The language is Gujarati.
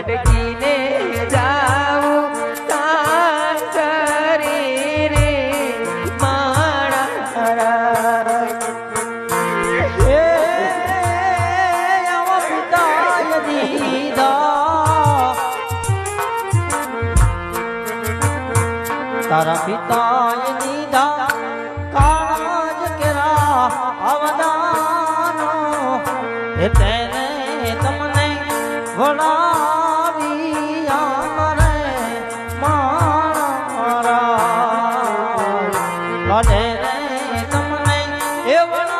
અટકીને જાઉં તારી રે માણા હે અવતાર દીધા. તારા પિતાએ દીધા, કાળાજ કેરા અવદાનો હે તેને તમને વડા તમને એવનો